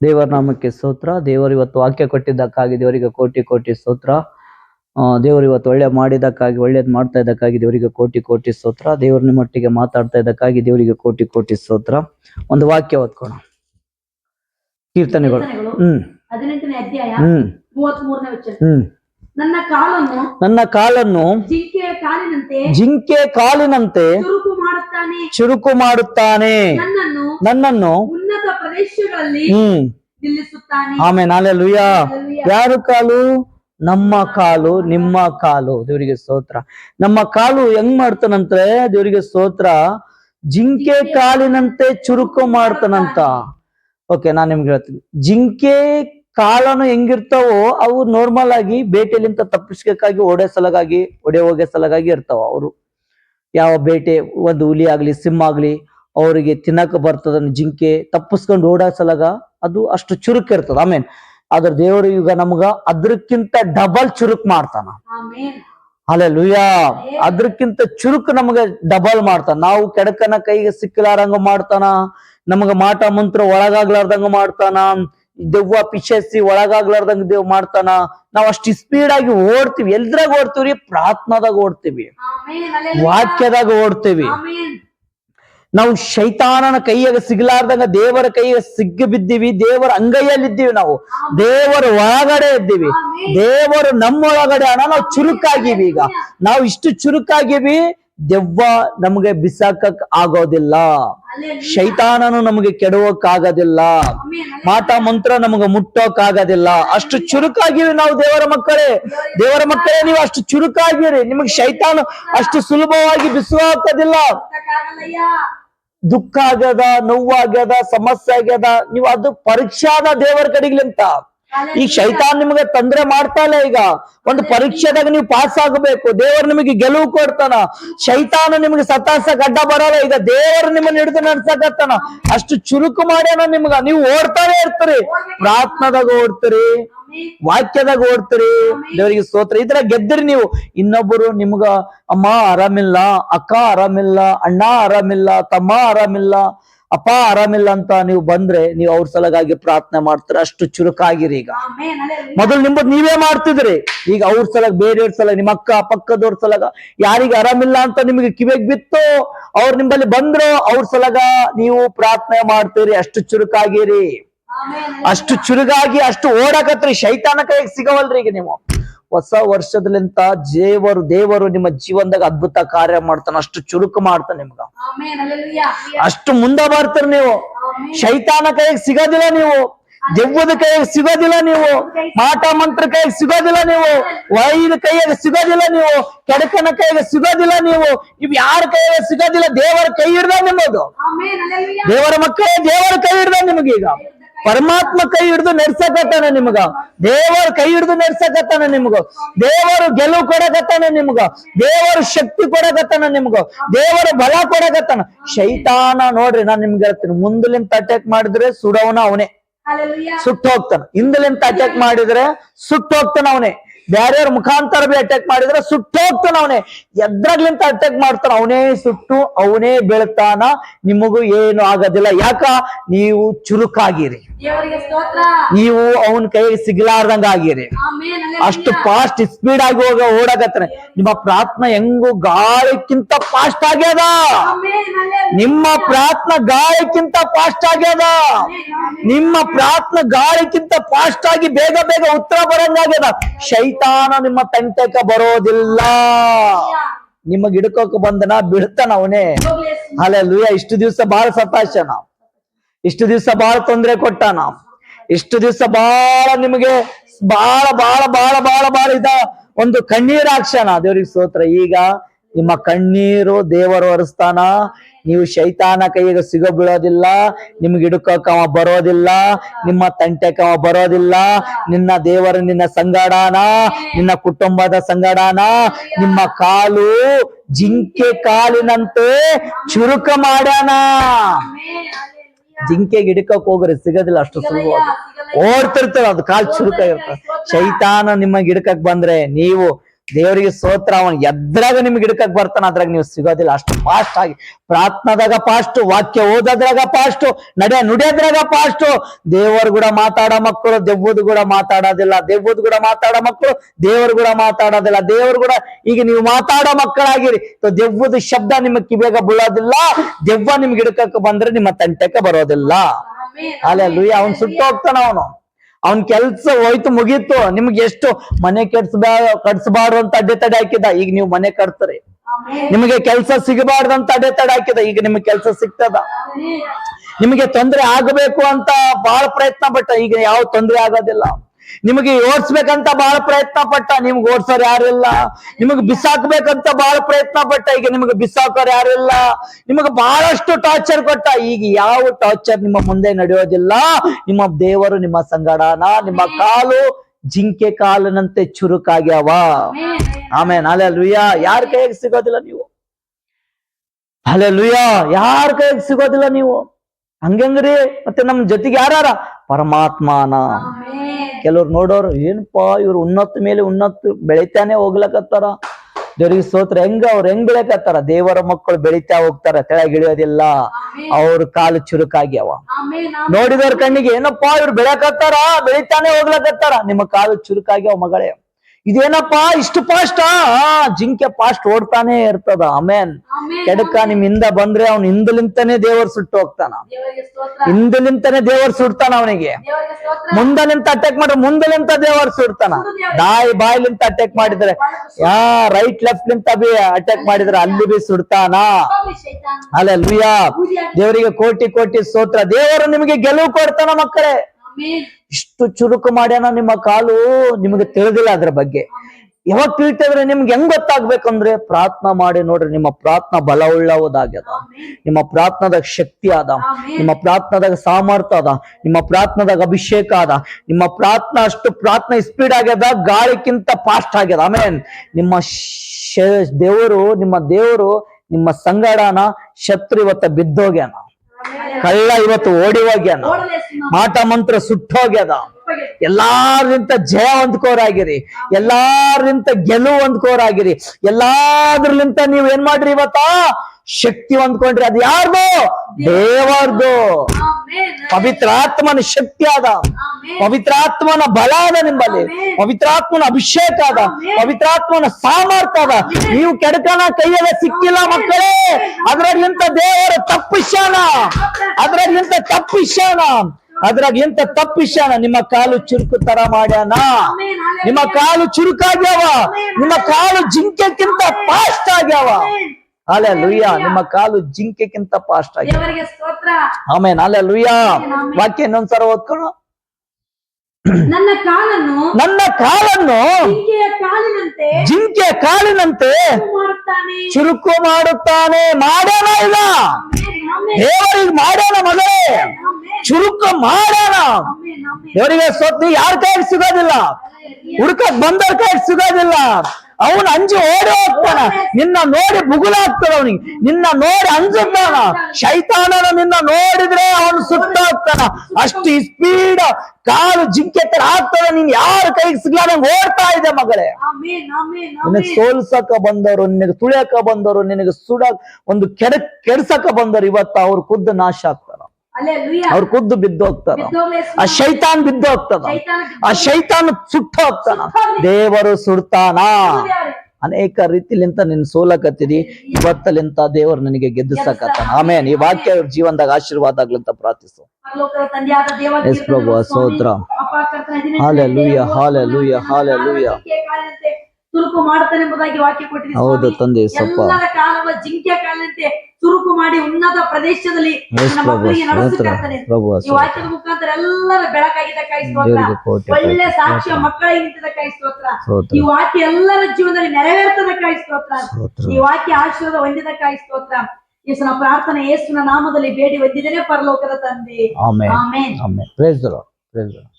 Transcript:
ದೇವರ ನಾಮಕ್ಕೆ ಸ್ತೋತ್ರ. ದೇವರು ಇವತ್ತು ವಾಕ್ಯ ಕೊಟ್ಟಿದ್ದಕ್ಕಾಗಿ ದೇವರಿಗೆ ಕೋಟಿ ಕೋಟಿ ಸ್ತೋತ್ರ. ದೇವರು ಇವತ್ತು ಒಳ್ಳೆ ಮಾಡಿದ್ದಕ್ಕಾಗಿ ಒಳ್ಳೇದು ಮಾಡ್ತಾ ಇದ್ದಕ್ಕಾಗಿ ದೇವರಿಗೆ ಕೋಟಿ ಕೋಟಿ ಸ್ತೋತ್ರ. ದೇವರು ನಿಮ್ಮೊಟ್ಟಿಗೆ ಮಾತಾಡ್ತಾ ಇದ್ದಕ್ಕಾಗಿ ದೇವರಿಗೆ ಕೋಟಿ ಕೋಟಿ ಸ್ತೋತ್ರ. ಒಂದು ವಾಕ್ಯ ಓದ್ಕೋಣ. ಕೀರ್ತನೆಗಳು. ಹ್ಮ್. ಹ್ಮ್. ಹ್ಮ್. ನನ್ನ ಕಾಲನ್ನು ನನ್ನ ಕಾಲನ್ನು ಜಿಂಕೆಯ ಕಾಲಿನಂತೆ ಜಿಂಕೆ ಕಾಲಿನಂತೆ ಚುರುಕು ಮಾಡುತ್ತಾನೆ. ಚುರುಕು ಮಾಡುತ್ತಾನೆ. ನನ್ನನ್ನು ಹ್ಮ್. ನಿಲ್ಲಿಸುತ್ತಾನೆ. ಆಮೇಲೆ ನಾಳೆ ಲುಯ್ಯ Hallelujah. ಯಾರು ಕಾಲು? ನಮ್ಮ ಕಾಲು ನಿಮ್ಮ ಕಾಲು. ದೇವರಿಗೆ ಸ್ತೋತ್ರ. ನಮ್ಮ ಕಾಲು ಹೆಂಗ್ ಮಾಡ್ತಾನಂದ್ರೆ ದೇವರಿಗೆ ಸ್ತೋತ್ರ. ಜಿಂಕೆ ಕಾಲಿನಂತೆ ಚುರುಕು ಮಾಡ್ತಾನಂತ. ಓಕೆ ನಾನ್ ನಿಮ್ಗೆ ಹೇಳ್ತೀನಿ. ಜಿಂಕೆ ಕಾಲನು ಹೆಂಗಿರ್ತಾವೋ ಅವು ನಾರ್ಮಲ್ ಆಗಿ ಬೇಟೆಲಿಂತ ತಪ್ಪಿಸ್ಬೇಕಾಗಿ ಓಡೋ ಸಲಗಾಗಿ ಒಡೆ ಹೋಗೋ ಸಲಗಾಗಿ ಇರ್ತಾವ ಅವರು. ಯಾವ ಬೇಟೆ ಒಂದು ಹುಲಿ ಆಗ್ಲಿ ಸಿಂಹ ಆಗ್ಲಿ ಅವರಿಗೆ ತಿನ್ನಕ ಬರ್ತದ ಜಿಂಕೆ ತಪ್ಪಿಸ್ಕೊಂಡು ಓಡಾಸಲಾಗ ಅದು ಅಷ್ಟು ಚುರುಕ್ ಇರ್ತದ. ಆಮೇನ್ ಆದ್ರ ದೇವರು ಈಗ ನಮ್ಗ ಅದ್ರಕ್ಕಿಂತ ಡಬಲ್ ಚುರುಕ್ ಮಾಡ್ತಾನ. ಅಲ್ಲ ಲುಯ್ಯ ಅದ್ರಕ್ಕಿಂತ ಚುರುಕ್ ನಮಗೆ ಡಬಲ್ ಮಾಡ್ತಾನ. ನಾವು ಕೆಡಕನ ಕೈಗೆ ಸಿಕ್ಕಲಾರಂಗ ಮಾಡ್ತಾನ. ನಮಗ ಮಾಟ ಮಂತ್ರ ಒಳಗಾಗ್ಲಾರ್ದಂಗ ಮಾಡ್ತಾನ. ದೆವ್ವ ಪಿಶಸ್ಸಿ ಒಳಗಾಗ್ಲಾರ್ದಂಗ ದೇವ್ ಮಾಡ್ತಾನ. ನಾವ್ ಅಷ್ಟು ಸ್ಪೀಡ್ ಆಗಿ ಓಡ್ತೀವಿ. ಎಲ್ದ್ರಾಗ ಓಡ್ತೀವ್ರಿ? ಪ್ರಾರ್ಥನಾದಾಗ ಓಡ್ತೀವಿ. ವಾಕ್ಯದಾಗ ಓಡ್ತೀವಿ. ನಾವು ಶೈತಾನನ ಕೈಯಾಗ ಸಿಗ್ಲಾರ್ದಂಗ ದೇವರ ಕೈಯಾಗ ಸಿಗ್ಗಿ ಬಿದ್ದೀವಿ ದೇವರ ಅಂಗೈಯಲ್ಲಿದ್ದೀವಿ ನಾವು. ದೇವರ ಒಳಗಡೆ ಇದ್ದೀವಿ. ದೇವರು ನಮ್ಮೊಳಗಡೆ ಅಣ್ಣ ನಾವು ಚುರುಕಾಗಿವಿ ಈಗ. ನಾವು ಇಷ್ಟು ಚುರುಕಾಗಿವಿ ದೆವ್ವ ನಮಗೆ ಬಿಸಾಕಕ್ ಆಗೋದಿಲ್ಲ. ಶೈತಾನನು ನಮಗೆ ಕೆಡವಕ್ ಆಗೋದಿಲ್ಲ ಆಮೇನ್ ಮಾಟ ಮಂತ್ರ ನಮಗೆ ಮುಟ್ಟೋಕ್ ಆಗೋದಿಲ್ಲ ಅಷ್ಟು ಚುರುಕಾಗಿವಿ ನಾವು ದೇವರ ಮಕ್ಕಳೇ. ದೇವರ ಮಕ್ಕಳೇ ನೀವು ಅಷ್ಟು ಚುರುಕಾಗಿರಿ ನಿಮಗೆ ಶೈತಾನ ಅಷ್ಟು ಸುಲಭವಾಗಿ ಆಗಲ್ಲಯ್ಯ ದುಃಖ ಆಗ್ಯದ ನೋವಾಗ್ಯದ ಸಮಸ್ಯೆ ಆಗ್ಯದ ನೀವು ಅದು ಪರೀಕ್ಷಾದ ದೇವರ ಕಡೆಗ್ಲಿಂತ ಈ ಶೈತಾನ್ ನಿಮಗೆ ತೊಂದ್ರೆ ಮಾಡ್ತಾನೆ ಈಗ. ಒಂದು ಪರೀಕ್ಷೆದಾಗ ನೀವು ಪಾಸ್ ಆಗಬೇಕು. ದೇವರು ನಿಮಗೆ ಗೆಲುವು ಕೊಡ್ತಾನ. ಶೈತಾನ ನಿಮಗೆ ಸತಾಸ ಗಡ್ಡ ಬರಲ್ಲ. ಈಗ ದೇವರು ನಿಮ್ಮನ್ನ ಹಿಡಿದು ನಡ್ಸಕತ್ತಾನ. ಅಷ್ಟು ಚುರುಕು ಮಾಡ್ಯಾನ ನಿಮ್ಗ. ನೀವು ಓಡ್ತಾನೆ ಇರ್ತೀರಿ. ಪ್ರಾರ್ಥನಾದಾಗ ಓಡ್ತೀರಿ. ವಾಕ್ಯದಾಗ ಓಡ್ತೀರಿ ದೇವರಿಗೆ ಸ್ತೋತ್ರ. ಇದ್ರ ಗೆದ್ದಿರಿ ನೀವು. ಇನ್ನೊಬ್ಬರು ನಿಮ್ಗ ಅಮ್ಮ ಆರಾಮಿಲ್ಲ ಅಕ್ಕ ಆರಾಮಿಲ್ಲ ಅಣ್ಣ ಆರಾಮಿಲ್ಲ ತಮ್ಮ ಆರಾಮಿಲ್ಲ ಅಪ್ಪ ಆರಾಮಿಲ್ಲ ಅಂತ ನೀವು ಬಂದ್ರೆ ನೀವು ಅವ್ರ ಸಲಗಾಗಿ ಪ್ರಾರ್ಥನೆ ಮಾಡ್ತೀರ. ಅಷ್ಟು ಚುರುಕಾಗಿರಿ ಈಗ. ಮೊದಲು ನಿಮ್ಮದ್ ನೀವೇ ಮಾಡ್ತಿದ್ರಿ. ಈಗ ಅವ್ರ ಸಲಗ ಬೇರೆಯವ್ರ ಸಲ ನಿಮ್ಮ ಅಕ್ಕ ಪಕ್ಕದವ್ರ ಸಲಗ ಯಾರಿಗೆ ಆರಾಮಿಲ್ಲ ಅಂತ ನಿಮಗೆ ಕಿವಿಗೆ ಬಿತ್ತು ಅವ್ರು ನಿಮ್ಮಲ್ಲಿ ಬಂದ್ರು ಅವ್ರ ಸಲಗ ನೀವು ಪ್ರಾರ್ಥನೆ ಮಾಡ್ತೀರಿ. ಅಷ್ಟು ಚುರುಕಾಗಿರಿ. ಅಷ್ಟು ಚುರುಗಾಗಿ ಅಷ್ಟು ಓಡಾಕತ್ರಿ ಶೈತಾನ ಕೈಗೆ ಸಿಗವಲ್ರಿ ಈಗ ನೀವು. ಹೊಸ ವರ್ಷದಲ್ಲಿಂತ ದೇವರು ದೇವರು ನಿಮ್ಮ ಜೀವನದಾಗ ಅದ್ಭುತ ಕಾರ್ಯ ಮಾಡ್ತಾನ ಅಷ್ಟು ಚುರುಕು ಮಾಡ್ತಾನೆ ನಿಮ್ಗ. ಅಷ್ಟು ಮುಂದೆ ಬರ್ತೀರಿ ನೀವು. ಶೈತಾನ ಕೈಗೆ ಸಿಗೋದಿಲ್ಲ ನೀವು. ದೆವ್ವದ ಕೈಯಾಗ ಸಿಗೋದಿಲ್ಲ ನೀವು. ಮಾಟ ಮಂತ್ರ ಕೈಗೆ ಸಿಗೋದಿಲ್ಲ ನೀವು. ವೈದ ಕೈಯಾಗ ಸಿಗೋದಿಲ್ಲ ನೀವು. ಕೆಡಕನ ಕೈಗೆ ಸಿಗೋದಿಲ್ಲ ನೀವು. ಇವ್ ಯಾರ ಕೈಯಾಗ ಸಿಗೋದಿಲ್ಲ ದೇವರ ಕೈ ಹಿಡ್ದ ನಿಮ್ಮದು. ದೇವರ ಮಕ್ಕಳೇ ದೇವರ ಕೈ ಹಿಡ್ದ ನಿಮಗೀಗ ಪರಮಾತ್ಮ ಕೈ ಹಿಡಿದು ನಡ್ಸಕತ್ತಾನ ನಿಮ್ಗ? ದೇವರ ಕೈ ಹಿಡಿದು ನಡ್ಸಕತ್ತಾನ ನಿಮ್ಗ? ದೇವರು ಗೆಲುವು ಕೊಡಕತ್ತಾನ ನಿಮ್ಗ? ದೇವರು ಶಕ್ತಿ ಕೊಡಕತ್ತಾನ ನಿಮ್ಗ? ದೇವರ ಬಲ ಕೊಡಕತ್ತಾನ? ಶೈತಾನ ನೋಡ್ರಿ ನಾನ್ ನಿಮ್ಗೆ ಹೇಳ್ತೀನಿ ಮುಂದಲಿಂದ ಅಟ್ಯಾಕ್ ಮಾಡಿದ್ರೆ ಸುಡವನ ಅವನೇ. ಸುಟ್ಟು ಹೋಗ್ತಾನ. ಹಿಂದಲಿಂದ ಅಟ್ಯಾಕ್ ಮಾಡಿದ್ರೆ ಸುಟ್ಟು ಹೋಗ್ತಾನ ಅವನೇ. ಬ್ಯಾರ್ಯಾರ ಮುಖಾಂತರ ಬಿ ಅಟ್ಯಾಕ್ ಮಾಡಿದ್ರೆ ಸುಟ್ಟೋಗ್ತಾನ ಅವನೇ. ಎದ್ರಾಗ್ಲಿಂತ ಅಟ್ಯಾಕ್ ಮಾಡ್ತಾನ. ಅವನೇ ಸುಟ್ಟು ಅವನೇ ಬೆಳ್ತಾನ. ನಿಮಗೂ ಏನು ಆಗೋದಿಲ್ಲ. ಯಾಕ? ನೀವು ಚುರುಕಾಗಿರಿ. ನೀವು ಅವನ ಕೈಗೆ ಸಿಗ್ಲಾರ್ದಂಗ ಆಗಿರಿ ಅಷ್ಟು ಫಾಸ್ಟ್ ಸ್ಪೀಡ್ ಆಗಿ ಹೋಗ ಓಡಕತ್ತಾನೆ ನಿಮ್ಮ ಪ್ರಾರ್ಥನೆ ಹೆಂಗು ಗಾಳಿಕ್ಕಿಂತ ಫಾಸ್ಟ್ ಆಗ್ಯದ. ನಿಮ್ಮ ಪ್ರಾರ್ಥನೆ ಗಾಳಿಕ್ಕಿಂತ ಫಾಸ್ಟ್ ಆಗ್ಯದ. ನಿಮ್ಮ ಪ್ರಾರ್ಥನೆ ಗಾಳಿಕ್ಕಿಂತ ಫಾಸ್ಟ್ ಆಗಿ ಬೇಗ ಬೇಗ ಉತ್ತರ ಬರಂಗಾಗ್ಯದ. ಶೈತಾನ ನಿಮ್ಮ ತಂಟೆಕ ಬರೋದಿಲ್ಲ. ನಿಮಗ್ ಹಿಡ್ಕೋಕ್ ಬಂದನ ಬಿಡ್ತಾನ ಅವನೇ. ಅಲ್ಲ ಇಷ್ಟು ದಿವಸ ಬಾಳ ಸತಾಶನ. ಇಷ್ಟು ದಿವಸ ಬಾಳ ತೊಂದರೆ ಕೊಟ್ಟಾನ. ಇಷ್ಟು ದಿವಸ ಬಾಳ ನಿಮಗೆ ಬಾಳ ಬಾಳ ಬಾಳ ಬಾಳ ಬಾಳ ಇದ ಒಂದು ಕಣ್ಣೀರ್ ಹಾಕ್ಸಣ ದೇವ್ರಿಗೆ ಸ್ತೋತ್ರ. ಈಗ ನಿಮ್ಮ ಕಣ್ಣೀರು ದೇವರು ಒರೆಸ್ತಾನ ನೀವು ಶೈತಾನ ಕೈಗೆ ಸಿಗೋ ಬೀಳೋದಿಲ್ಲ ನಿಮ್ಗೆ ಹಿಡ್ಕೋಕ ಬರೋದಿಲ್ಲ ನಿಮ್ಮ ತಂಟೆಕವ ಬರೋದಿಲ್ಲ ನಿನ್ನ ದೇವರು ನಿನ್ನ ಸಂಗಡಾನ ನಿನ್ನ ಕುಟುಂಬದ ಸಂಗಡಾನ ನಿಮ್ಮ ಕಾಲು ಜಿಂಕೆ ಕಾಲಿನಂತೆ ಚುರುಕ ಮಾಡ್ಯಾನ. ಜಿಂಕೆ ಹಿಡ್ಕೋಕ್ ಜಿಂಕೆಗೆ ಹಿಡ್ಕಕ್ ಹೋಗ್ರಿ ಸಿಗೋದಿಲ್ಲ ಅಷ್ಟು ಸುಲಭವಾಗಿ. ಓಡ್ತಿರ್ತದ ಅದು ಕಾಲ್ ಚುರುಕ ಇರ್ತದೆ ಶೈತಾನ ನಿಮ್ಮ ಗಿಡಕಕ್ ಬಂದ್ರೆ ನೀವು ದೇವರಿಗೆ ಸೋತ್ರ ಅವನ್ ಎದ್ರಾಗ ನಿಮ್ಗೆ ಹಿಡ್ಕಕ್ ಬರ್ತಾನ ಅದ್ರಾಗ ನೀವು ಸಿಗೋದಿಲ್ಲ. ಅಷ್ಟು ಫಾಸ್ಟ್ ಆಗಿ ಪ್ರಾರ್ಥನಾದಾಗ ಫಾಸ್ಟ್ ವಾಕ್ಯ ಓದೋದ್ರಾಗ ಫಾಸ್ಟ್ ನಡೆ ನುಡಿಯೋದ್ರಾಗ ಫಾಸ್ಟ್ ದೇವರು ಕೂಡ ಮಾತಾಡೋ ಮಕ್ಕಳು ದೆವ್ವದು ಕೂಡ ಮಾತಾಡೋದಿಲ್ಲ. ದೆವ್ವದು ಕೂಡ ಮಾತಾಡೋ ಮಕ್ಕಳು ದೇವರು ಕೂಡ ಮಾತಾಡೋದಿಲ್ಲ. ದೇವರು ಕೂಡ ಈಗ ನೀವು ಮಾತಾಡೋ ಮಕ್ಕಳಾಗಿರಿ. ದೆವ್ವದ ಶಬ್ದ ನಿಮ್ಮ ಕಿವಿಯಾಗ ಬೀಳೋದಿಲ್ಲ. ದೆವ್ವ ನಿಮ್ಗೆ ಹಿಡ್ಕಕ್ ಬಂದ್ರೆ ನಿಮ್ಮ ತಂಟೆಕ ಬರೋದಿಲ್ಲ. ಅಲ್ಲ ಲುಯ್ಯ ಅವನ್ ಸುಟ್ಟು ಹೋಗ್ತಾನ ಅವನು. ಅವನ್ ಕೆಲ್ಸ ಹೋಯ್ತು ಮುಗೀತು. ನಿಮ್ಗೆ ಎಷ್ಟು ಮನೆ ಕೆಡ್ಸ್ಬಾ ಕಟ್ಸ್ಬಾರ್ದು ಅಂತ ಅಡ್ಡೆತಡೆ ಹಾಕಿದ ಈಗ ನೀವು ಮನೆ ಕಟ್ತೀರಿ ನಿಮಗೆ ಕೆಲಸ ಸಿಗಬಾರ್ದು ಅಂತ ಅಡೆತಡೆ ಹಾಕಿದ ಈಗ ನಿಮ್ಗೆ ಕೆಲಸ ಸಿಗ್ತದ. ನಿಮಗೆ ತೊಂದರೆ ಆಗಬೇಕು ಅಂತ ಬಹಳ ಪ್ರಯತ್ನ ಪಟ್ಟ? ಈಗ ಯಾವ ತೊಂದರೆ ಆಗೋದಿಲ್ಲ. ನಿಮಗೆ ಓಡಿಸ್ಬೇಕಂತ ಬಹಳ ಪ್ರಯತ್ನ ಪಟ್ಟ ನಿಮ್ಗೆ ಓಡ್ಸೋರ್ ಯಾರಿಲ್ಲ ನಿಮಗೆ ಬಿಸಾಕ್ಬೇಕಂತ ಬಹಳ ಪ್ರಯತ್ನ ಪಟ್ಟ ಈಗ ನಿಮಗೆ ಬಿಸಾಕೋರ್ ಯಾರಿಲ್ಲ ನಿಮಗೆ ಬಹಳಷ್ಟು ಟಾರ್ಚರ್ ಕೊಟ್ಟ ಈಗ ಯಾವ ಟಾರ್ಚರ್ ನಿಮ್ಮ ಮುಂದೆ ನಡೆಯೋದಿಲ್ಲ. ನಿಮ್ಮ ದೇವರು ನಿಮ್ಮ ಸಂಗಡನ ನಿಮ್ಮ ಕಾಲು ಜಿಂಕೆ ಕಾಲಿನಂತೆ ಚುರುಕಾಗ್ಯಾವ. ಆಮೇಲೆ ನಾಳೆ ಅಲೆ ಲುಯ್ಯ ಯಾರ ಕೈಗೆ ಸಿಗೋದಿಲ್ಲ ನೀವು? ಅಲೆ ಲುಯ್ಯ ಯಾರ ಕೈಗೆ ಸಿಗೋದಿಲ್ಲ ನೀವು? ಹಂಗಂಗ್ರಿ? ಮತ್ತೆ ನಮ್ ಜೊತೆಗೆ ಯಾರ ಪರಮಾತ್ಮನ. ಕೆಲವ್ರು ನೋಡೋರು ಏನಪ್ಪಾ ಇವ್ರು ಉನ್ನತ ಮೇಲೆ ಉನ್ನತ ಬೆಳಿತಾನೆ ಹೋಗ್ಲಕತ್ತಾರ? ದೇವ್ರಿಗೆ ಸೋತ್ರ ಹೆಂಗ ಅವ್ರು ಹೆಂಗ್ ಬೆಳಕತ್ತಾರ? ದೇವರ ಮಕ್ಕಳು ಬೆಳಿತಾ ಹೋಗ್ತಾರ ಕೆಳಗಿಳಿಯೋದಿಲ್ಲ ಆಮೆನ್. ಅವ್ರ ಕಾಲು ಚುರುಕಾಗ್ಯಾವ. ನೋಡಿದವ್ರ ಕಣ್ಣಿಗೆ ಏನಪ್ಪಾ ಇವ್ರು ಬೆಳಕತ್ತಾರ ಬೆಳಿತಾನೆ ಹೋಗ್ಲಕತ್ತಾರ. ನಿಮ್ಮ ಕಾಲು ಚುರುಕಾಗ್ಯಾವ ಮಗಳೇ. ಇದೇನಪ್ಪಾ? ಇಷ್ಟು ಫಾಸ್ಟ್ ಜಿಂಕೆ ಫಾಸ್ಟ್ ಓಡ್ತಾನೆ ಇರ್ತದ. ಆಮೇನ್. ಕೆಡಕ ನಿಮ್ ಹಿಂದ ಬಂದ್ರೆ ಅವ್ನ ಹಿಂದಲಿಂತಾನೆ ದೇವರು ಸುಟ್ಟು ಹೋಗ್ತಾನ. ಹಿಂದಲಿಂತಾನೆ ದೇವರು ಸುಡ್ತಾನ ಅವನಿಗೆ. ಮುಂದಲಿಂತ ಅಟ್ಯಾಕ್ ಮಾಡ್ರೆ ಮುಂದಲಿಂತ ದೇವರು ಸುಡ್ತಾನ. ಬಾಯಿ ಬಾಯಿಲಿಂತ ಅಟ್ಯಾಕ್ ಮಾಡಿದ್ರೆ. ಯಾ ರೈಟ್ ಲೆಫ್ಟ್ ಲಿಂತ ಬಿ ಅಟ್ಯಾಕ್ ಮಾಡಿದ್ರೆ ಅಲ್ಲಿ ಬಿ ಸುಡ್ತಾನ. ಅಲ್ಲ ಲುಯ್ಯ ದೇವರಿಗೆ ಕೋಟಿ ಕೋಟಿ ಸ್ತೋತ್ರ. ದೇವರು ನಿಮಗೆ ಗೆಲುವು ಕೊಡ್ತಾನ ಮಕ್ಕಳೇ. ಇಷ್ಟು ಚುರುಕು ಮಾಡ್ಯಾನ ನಿಮ್ಮ ಕಾಲು ನಿಮಗೆ ತಿಳಿದಿಲ್ಲ ಅದ್ರ ಬಗ್ಗೆ. ಯಾವಾಗ ತಿಳಿತಂದ್ರೆ ನಿಮ್ಗೆ ಹೆಂಗ್ ಗೊತ್ತಾಗ್ಬೇಕಂದ್ರೆ ಪ್ರಾರ್ಥನಾ ಮಾಡಿ ನೋಡ್ರಿ ನಿಮ್ಮ ಪ್ರಾರ್ಥನಾ ಬಲವುಳ್ಳವುದಾಗ್ಯದ. ನಿಮ್ಮ ಪ್ರಾರ್ಥನಾದಾಗ ಶಕ್ತಿ ಅದ ನಿಮ್ಮ ಪ್ರಾರ್ಥನಾದಾಗ ಸಾಮರ್ಥ್ಯ ಅದ ನಿಮ್ಮ ಪ್ರಾರ್ಥನಾದಾಗ ಅಭಿಷೇಕ ಅದ ನಿಮ್ಮ ಪ್ರಾರ್ಥನಾ ಅಷ್ಟು ಪ್ರಾರ್ಥನಾ ಸ್ಪೀಡ್ ಆಗ್ಯದ, ಗಾಳಿಕ್ಕಿಂತ ಫಾಸ್ಟ್ ಆಗ್ಯದ. ಆಮೇನ್ ನಿಮ್ಮ ದೇವರು ನಿಮ್ಮ ದೇವರು ನಿಮ್ಮ ಸಂಗಡನ ಶತ್ರು ಇವತ್ತ ಬಿದ್ದೋಗ್ಯಾನ. ಕಳ್ಳ ಇವತ್ತು ಓಡಿ ಹೋಗ್ಯಾನ ಮಾಟ ಮಂತ್ರ ಸುಟ್ಟೋಗ್ಯದ ಹೋಗಿ. ಎಲ್ಲಾರ್ಲಿಂತ ಜಯ ಹೊಂದ್ಕೋರಾಗಿರಿ. ಎಲ್ಲಾರ್ಲಿಂತ ಗೆಲುವು ಹೊಂದ್ಕೋರಾಗಿರಿ. ಎಲ್ಲಾದ್ರಲಿಂತ ನೀವ್ ಏನ್ ಮಾಡ್ರಿ ಇವತ್ತ? ಶಕ್ತಿ ಹೊಂದ್ಕೊಂಡ್ರಿ. ಅದ್ ಯಾರ್ದು? ದೇವರ್ದು. ಪವಿತ್ರಾತ್ಮನ ಶಕ್ತಿ ಅದ. ಪವಿತ್ರಾತ್ಮನ ಬಲ ಅದ ನಿಂಬಲ್ಲಿ ಪವಿತ್ರಾತ್ಮನ ಅಭಿಷೇಕ ಅದ ಪವಿತ್ರಾತ್ಮನ ಸಾಮರ್ಥ್ಯ ಅದ ನೀವು ಕೆಡಕನ ಕೈಯಲ್ಲೇ ಸಿಕ್ಕಿಲ್ಲ ಮಕ್ಕಳೇ ಅದ್ರಾಗಿಂತ ದೇವರ ತಪ್ಪಿಸ್ಯಾನ. ಅದ್ರಾಗಿಂತ ತಪ್ಪಿಸ್ಯಾನ. ಅದ್ರಾಗಿಂತ ತಪ್ಪಿಸ್ಯಾನ. ನಿಮ್ಮ ಕಾಲು ಚುರುಕು ತರ ಮಾಡ್ಯಾನ. ನಿಮ್ಮ ಕಾಲು ಚುರುಕಾಗ್ಯಾವ. ನಿಮ್ಮ ಕಾಲು ಜಿಂಕೆಕ್ಕಿಂತ ಫಾಸ್ಟ್ ಆಗ್ಯಾವ. ಅಲೆ ಲುಯ್ಯ ನಿಮ್ಮ ಕಾಲು ಜಿಂಕೆಕ್ಕಿಂತ ಫಾಸ್ಟ್ ಆಗ್ಯಾವ. ಆಮೇನ್ ಅಲೆ ಲುಯ್ಯ ವಾಕ್ಯ ಇನ್ನೊಂದ್ಸರ ಓದ್ಕೊಳು? ನನ್ನ ಕಾಲನ್ನು ನನ್ನ ಕಾಲನ್ನು ಜಿಂಕೆಯ ಕಾಲಿನಂತೆ ಜಿಂಕೆ ಕಾಲಿನಂತೆ ಮಾಡುತ್ತಾನೆ ಚುರುಕು ಮಾಡುತ್ತಾನೆ ಮಾಡ್ಯಾನ ಇಲ್ಲ. ದೇವರಿಗೆ ಮಾಡ್ಯಾನ ಮಗಳೇ. ಚುರುಕು ಮಾಡ್ಯಾನ. ಆಮೆನ್. ದೇವರಿಗೆ ಸ್ವತ್ತು ಯಾರ ಕೈ ಸಿಗೋದಿಲ್ಲ ಹುಡುಕಕ್ ಬಂದವ್ರ ಕೈ ಸಿಗೋದಿಲ್ಲ ಅವನು ಅಂಜಿ ಓಡಿ ಹೋಗ್ತಾನ. ನಿನ್ನ ನೋಡಿ ಬುಗುಲಾಗ್ತಾನ ಅವನಿಗೆ. ನಿನ್ನ ನೋಡಿ ಅಂಜುತ್ತಾನ. ಶೈತಾನನ ನಿನ್ನ ನೋಡಿದ್ರೆ ಅವನು ಸುತ್ತ ಹೋಗ್ತಾನ ಅಷ್ಟು ಸ್ಪೀಡ್ ಕಾಲು ಜಿಂಕೆ ತರ ಆಗ್ತದ ನೀನ್ ಯಾರ ಕೈಗೆ ನಂಗೆ ಓಡ್ತಾ ಇದೆ ಮಗಳೇ. ನಿನಗೆ ಸೋಲ್ಸಕ ಬಂದವರು ನಿನಗೆ ತುಳಿಯಕ ಬಂದವರು ನಿನಗೆ ಸುಡ ಒಂದು ಕೆಡ ಕೆಡ್ಸಕ ಬಂದವರು ಇವತ್ತು ಅವ್ರ ಖುದ್ದು ನಾಶ ಆಗ್ತಾರ. ಅವ್ರ ಕುದ್ದು ಬಿದ್ದು ಹೋಗ್ತಾರ. ಆ ಶೈತಾನ್ ಬಿದ್ದು ಹೋಗ್ತದ ಆ ಶೈತಾನ್ ಸುಟ್ಟು ಹೋಗ್ತಾನ. ದೇವರು ಸುಡ್ತಾನ. ಅನೇಕ ರೀತಿಲಿಂತ ನಿನ್ ಸೋಲಕತ್ತಿದಿ ಇವತ್ತಲಿಂತ ದೇವರು ನಿನಗೆ ಗೆದ್ದಿಸಕತ್ತಾನ. ಆಮೇನ್. ಈ ವಾಕ್ಯ ಅವ್ರ ಜೀವನದಾಗ ಆಶೀರ್ವಾದ ಆಗ್ಲಂತ ಪ್ರಾರ್ಥಿಸು ಪ್ರಭು ಸೋತ್ರ. ಹಾಲೆ ಪ್ರಭು, ಹಾಲೆ ಲೂಯ ಹಾಲೆಲೂಯ, ಹಾಲೆಲೂಯ. ಚುರುಕು ಮಾಡುತ್ತಾನೆ ಎಂಬುದಾಗಿ ವಾಕ್ಯ ಕೊಟ್ಟಿದೆ ಹೌದು ತಂದೆ ಯೇಸಪ್ಪ ಎಲ್ಲರ ಕಾಲವ ಜಿಂಕೆ ಕಾಲಂತೆ ತುರುಕು ಮಾಡಿ ಉನ್ನತ ಪ್ರದೇಶದಲ್ಲಿ ನನ್ನ ಪ್ರಭು ಮಕ್ಕಳಿಗೆ ನಡೆಸುತ್ತಿರ್ತಾನೆ. ಪ್ರಭು ಈ ವಾಕ್ಯದ ಮುಖಾಂತರ ಎಲ್ಲರ ಬೆಳಕಾಗಿದ್ದ ಸ್ತೋತ್ರ. ದೇವರಿಗೆ ಕೋಟಿ ಒಳ್ಳೆ ಸಾಕ್ಷ್ಯ ಮಕ್ಕಳಿಗೆ ನಿಂತಿದ್ದಕ್ಕಾಗಿ ಸ್ತೋತ್ರ. ಈ ವಾಕ್ಯ ಎಲ್ಲರ ಜೀವನದಲ್ಲಿ ನೆರವೇರ್ತದ ಸ್ತೋತ್ರ. ಸ್ತೋತ್ರ. ಈ ವಾಕ್ಯ ಆಶೀರ್ವಾದ ಹೊಂದಿದ ಸ್ತೋತ್ರ. ಯೇಸುನ ಪ್ರಾರ್ಥನೆ ಯೇಸುನ ನಾಮದಲ್ಲಿ ಬೇಡಿ ಹೊಂದಿದ್ದೇನೆ ಪರಲೋಕದ ತಂದೆ. ಆಮೇಲೆ ಆಮೇನ್. Praise praise